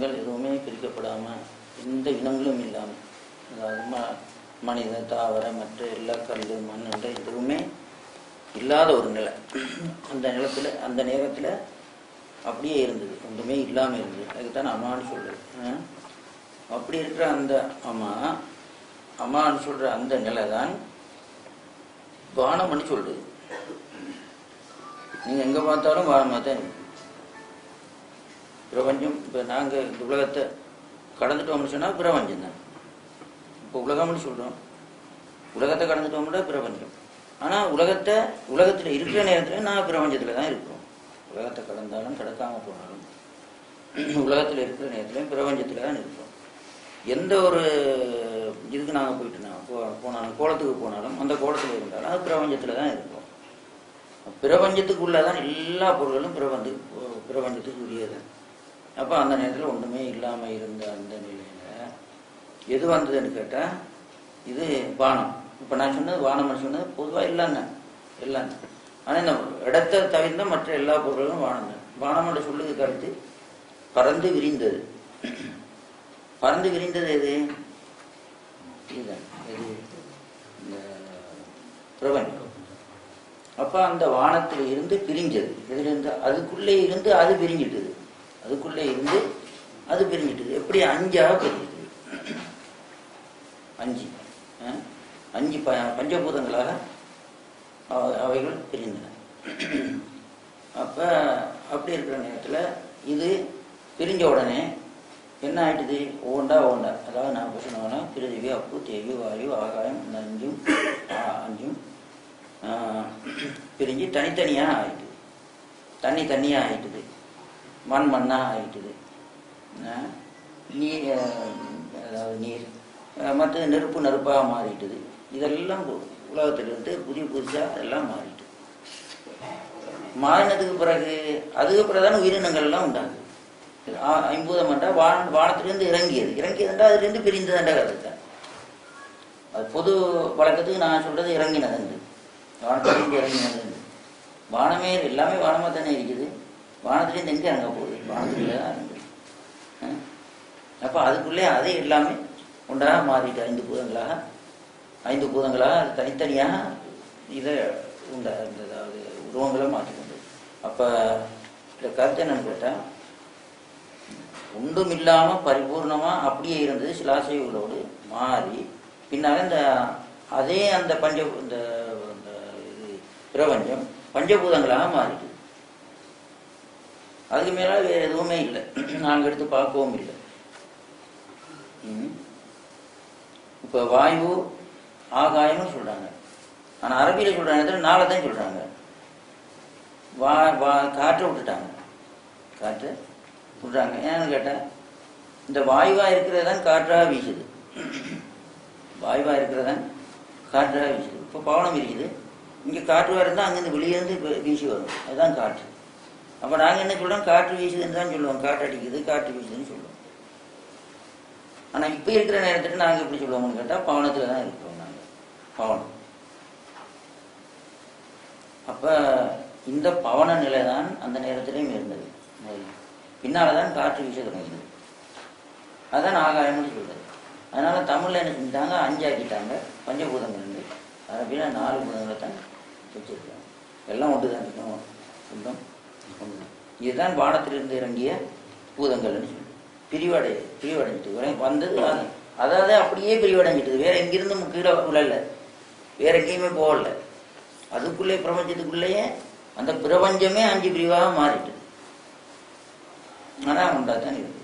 இனங்கள் எதுவுமே பிரிக்கப்படாமல் எந்த இனங்களும் இல்லாமல் அதாவது ம மனித தாவர மற்ற எல்லா கல் மண் என்ற எதுவுமே இல்லாத ஒரு நிலை. அந்த நிலத்தில் அந்த நேரத்தில் அப்படியே இருந்தது. ஒன்றுமே இல்லாமல் இருந்தது. அதுக்குத்தான் அம்மான்னு சொல்றது. அப்படி இருக்கிற அந்த அம்மா அம்மான்னு சொல்கிற அந்த நிலை தான் வானம்னு சொல்றது. நீங்கள் எங்கே பார்த்தாலும் வானமாக தான் இருக்கு. பிரபஞ்சம் இப்போ நாங்கள் இந்த உலகத்தை கடந்துட்டோம்னு சொன்னால் பிரபஞ்சம் தான். இப்போ உலகம்னு சொல்கிறோம் உலகத்தை கடந்துட்டோம்னா பிரபஞ்சம். ஆனால் உலகத்தை உலகத்தில் இருக்கிற நேரத்தில் நான் பிரபஞ்சத்தில் தான் இருக்கிறோம். உலகத்தை கடந்தாலும் கடக்காமல் போனாலும் உலகத்தில் இருக்கிற நேரத்திலையும் பிரபஞ்சத்தில் தான் இருக்கிறோம். எந்த ஒரு இதுக்கு நாங்கள் போயிட்டுனா போ போனாலும் கோலத்துக்கு போனாலும் அந்த கோலத்தில் இருந்தாலும் அது பிரபஞ்சத்தில் தான் இருக்கும். பிரபஞ்சத்துக்குள்ளே தான் எல்லா பொருள்களும் பிரபஞ்ச பிரபஞ்சத்துக்கு உரியதான் அப்போ அந்த நேரத்தில் ஒன்றுமே இல்லாமல் இருந்த அந்த நிலையில் எது வந்ததுன்னு கேட்டால் இது வானம். இப்போ நான் சொன்னது வானம்னு சொன்னது பொதுவாக இல்லைங்க இல்லைங்க ஆனால் இந்த இடத்தை தவிர்த்த மற்ற எல்லா பொருள்களும் வானம் தான். வானம்ன்ற கருத்து. பறந்து விரிந்தது. பறந்து விரிந்தது எது? இதுதான் எது இந்த பிரபஞ்சம். அப்போ அந்த வானத்தில் இருந்து பிரிஞ்சது. இதிலிருந்து அதுக்குள்ளே இருந்து அது பிரிஞ்சிட்டது. அதுக்குள்ளே இருந்து அது பிரிஞ்சிட்டது எப்படி? அஞ்சாக பிரிஞ்சிட்டது அஞ்சு. அஞ்சு ப பஞ்சபூதங்களாக அவ- அவைகள் பிரிந்தன அப்போ அப்படி இருக்கிற நேரத்தில் இது பிரிஞ்ச உடனே என்ன ஆயிட்டுது? ஒவ்வொன்றா ஒவ்வொன்றா அதாவது நான் இப்போ சொன்னோன்னா பிரிதிவி அப்பு தேவி வாயு ஆகாயம் இந்த அஞ்சும் அஞ்சும் பிரிஞ்சு தனித்தனியாக ஆயிட்டுது. தண்ணி தண்ணியாக ஆயிட்டுது. மண் மண்ணாக ஆயிட்டுது நீர் அதாவது நீர் மற்ற நெருப்பு நெருப்பாக மாறிட்டுது. இதெல்லாம் உலகத்திலிருந்து புதிய புதுசாக அதெல்லாம் மாறிட்டு. மாறினதுக்கு பிறகு அதுக்கு பிறகு தான் உயிரினங்கள்லாம் உண்டாகுது. ஆ- வான வானத்திலிருந்து இறங்கியது. இறங்கியதுண்டா அதுலேருந்து பிரிந்ததுண்டா கதை அது பொது வழக்கத்துக்கு நான் சொல்றது இறங்கினதுண்டு. வானத்திலிருந்து இறங்கினதுண்டு. வானமே எல்லாமே வானமாக தானே இருக்குது. வானத்துலேருந்து எங்கே இறங்க போகுது? வானத்துலேயே தான் இறங்குது அப்போ அதுக்குள்ளே அதே எல்லாமே உண்டாக மாறிட்டு ஐந்து பூதங்களாக ஐந்து பூதங்களாக அது தனித்தனியாக இதை உண்டா இந்த அதாவது உருவங்களை மாற்றிக்கொண்டு அப்போ இந்த கருத்து என்னன்னு கேட்டால் ஒன்றும் இல்லாமல் பரிபூர்ணமாக அப்படியே இருந்தது சிலாசைகளோடு மாறி பின்னால் இந்த அதே அந்த பஞ்ச இந்த இந்த இது பிரபஞ்சம் பஞ்சபூதங்களாக மாறிடுது அதுக்கு மேலே வேறு எதுவுமே இல்லை. நாங்கள் எடுத்து பார்க்கவும் இல்லை. ம். இப்போ வாயு ஆகாயம்னு சொல்கிறாங்க ஆனால் அரபியில் சொல்கிற நாளை தான் சொல்கிறாங்க வா வா காற்றை விட்டுட்டாங்க. காற்றை விட்றாங்க ஏன்னு கேட்டேன் இந்த வாயுவாக இருக்கிறது தான் காற்றாக வீசுது. வாயுவாக இருக்கிறது தான் காற்றாக வீசுது. இப்போ பவனம் இருக்குது இங்கே காற்று இருந்தால் அங்கேருந்து வெளியேருந்து வீசி வரும். அதுதான் காற்று. அப்போ நாங்கள் என்ன சொல்கிறோம் காற்று வீசுதுன்னு தான் சொல்லுவோம். காற்று அடிக்குது காற்று வீசுதுன்னு சொல்லுவோம். ஆனால் இப்போ இருக்கிற நேரத்துக்கு நாங்கள் எப்படி சொல்லுவோம்னு கேட்டால் பவனத்தில் தான் இருக்கிறோம் நாங்கள் பவனம். அப்போ இந்த பவன நிலை தான் அந்த நேரத்திலையும் இருந்தது. பின்னால் தான் காற்று வீச தொடங்கியது. அதுதான் ஆகாயம்னு சொல்றது. அதனால தமிழில் என்ன செஞ்சாங்க அஞ்சாக்கிட்டாங்க. பஞ்சபூதங்கள் இருந்து. அப்படின்னா நாலு பூதங்களை தான் வச்சிருக்காங்க. எல்லாம் ஒன்று தான் இருக்கணும் ஒன்றும் இதுதான் வானத்திலிருந்து இறங்கிய பூதங்கள்னு சொல்லி. பிரிவடை பிரிவடைஞ்சிட்டு வந்தது அது அதாவது அப்படியே பிரிவடைஞ்சிட்டது. வேற எங்கிருந்தும் கீழே விழல வேற எங்கேயுமே போகல. அதுக்குள்ளே பிரபஞ்சத்துக்குள்ளேயே அந்த பிரபஞ்சமே அஞ்சு பிரிவாக மாறிட்டுது ஆனால் உண்டா தான் இருக்குது